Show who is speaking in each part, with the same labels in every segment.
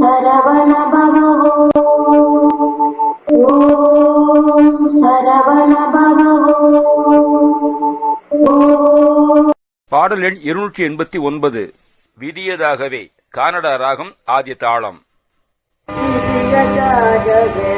Speaker 1: சரவண பவோ ஓம் சரவண பவோ
Speaker 2: பாடல் எண் இருநூற்றி எண்பத்தி ஒன்பது. விதியதாகவே. கானடா ராகம் ஆதி தாளம்.
Speaker 3: சிறியதாகவே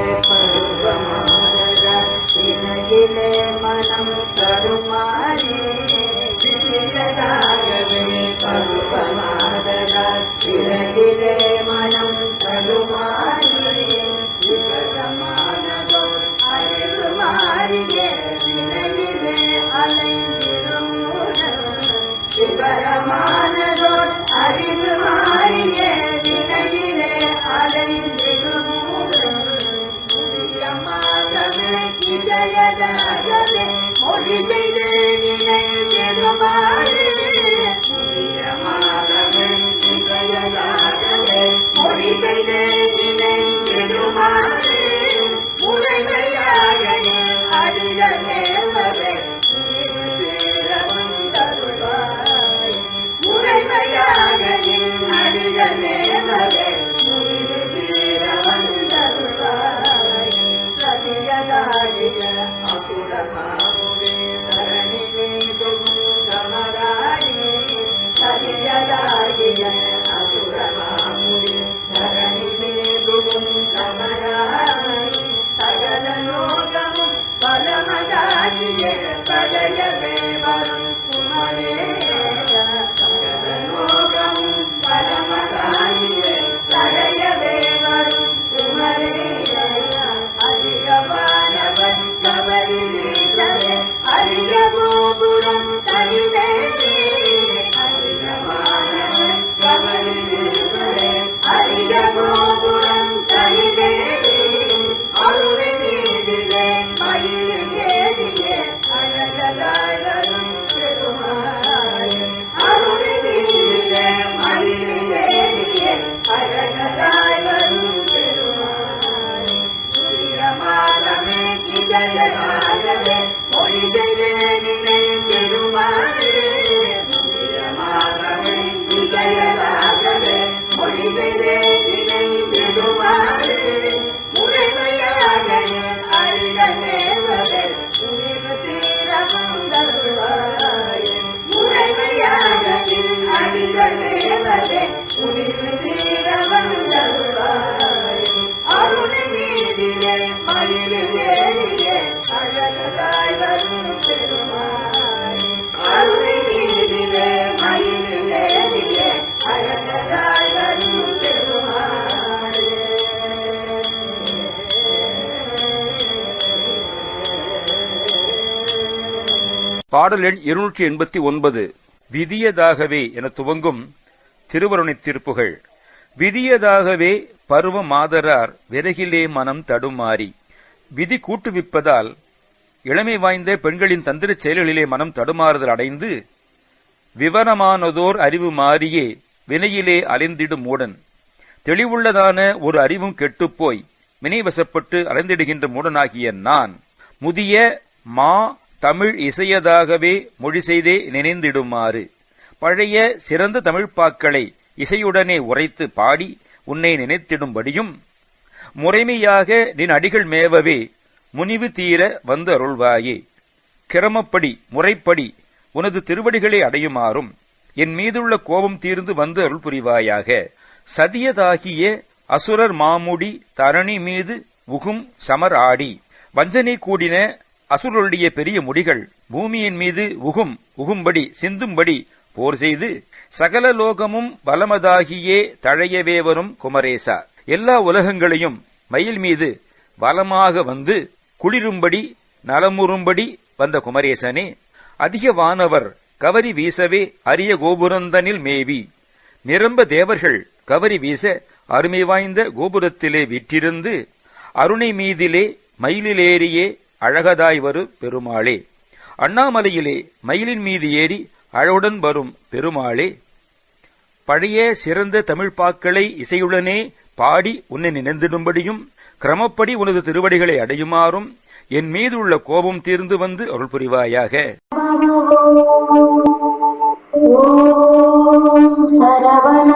Speaker 3: Alegremente.
Speaker 2: பாடல் எண் இருநூற்றி எண்பத்தி ஒன்பது. விதியதாகவே என துவங்கும் திருவருணைத் திருப்புகள். விதியதாகவே பருவ மாதரார் விறகிலே மனம் தடுமாறி. விதி கூட்டுவிப்பதால் இளமை வாய்ந்த பெண்களின் தந்திரச் செயல்களிலே மனம் தடுமாறுதல் அடைந்து விவரமானதோர் அறிவு மாறியே வினையிலே அலைந்திடும் மூடன். தெளிவுள்ளதான ஒரு அறிவும் கெட்டுப்போய் வினைவசப்பட்டு அலைந்திடுகின்ற மூடனாகிய நான் முதிய மா தமிழ் இசையதாகவே மொழி செய்தே நினைந்திடுமாறு. பழைய சிறந்த தமிழ்ப்பாக்களை இசையுடனே உரைத்து பாடி உன்னை நினைத்திடும்படியும் முறைமையாக நின் அடிகள் மேவவே முனிவு தீர வந்து அருள்வாயே கிரமப்படி முறைப்படி உனது திருவடிகளை அடையுமாறும் என் மீதுள்ள கோபம் தீர்ந்து வந்து அருள் புரிவாயாக. சதியதாகிய அசுரர் மாமுடி தரணி மீது உகும் சமர் ஆடி வஞ்சனை கூடின அசுரருடைய பெரிய முடிகள் பூமியின் மீது உகும் உகும்படி சிந்தும்படி போர் செய்து சகல லோகமும் வலமதாகியே தழையவே வரும் குமரேசா. எல்லா உலகங்களையும் மயில் மீது வலமாக வந்து குளிரும்படி நலமுறும்படி வந்த குமரேசனே அதிக வானவர் கவரி வீசவே அரிய கோபுரந்தனில் மேவி. நிரம்ப தேவர்கள் கவரி வீச அருமை வாய்ந்த கோபுரத்திலே விற்றிருந்து அருணை மீதிலே மயிலிலேறியே அழகதாய் வரு பெருமாளே. அண்ணாமலையிலே மயிலின் மீது ஏறி அழவுடன் வரும் பெருமாளே பழைய சிறந்த தமிழ்ப்பாக்களை இசையுடனே பாடி உன்னை நினைந்திடும்படியும் கிரமப்படி உனது திருவடிகளை அடையுமாறும் என் மீது உள்ள கோபம் தீர்ந்து வந்து அருள் புரிவாயாக.
Speaker 1: சரவண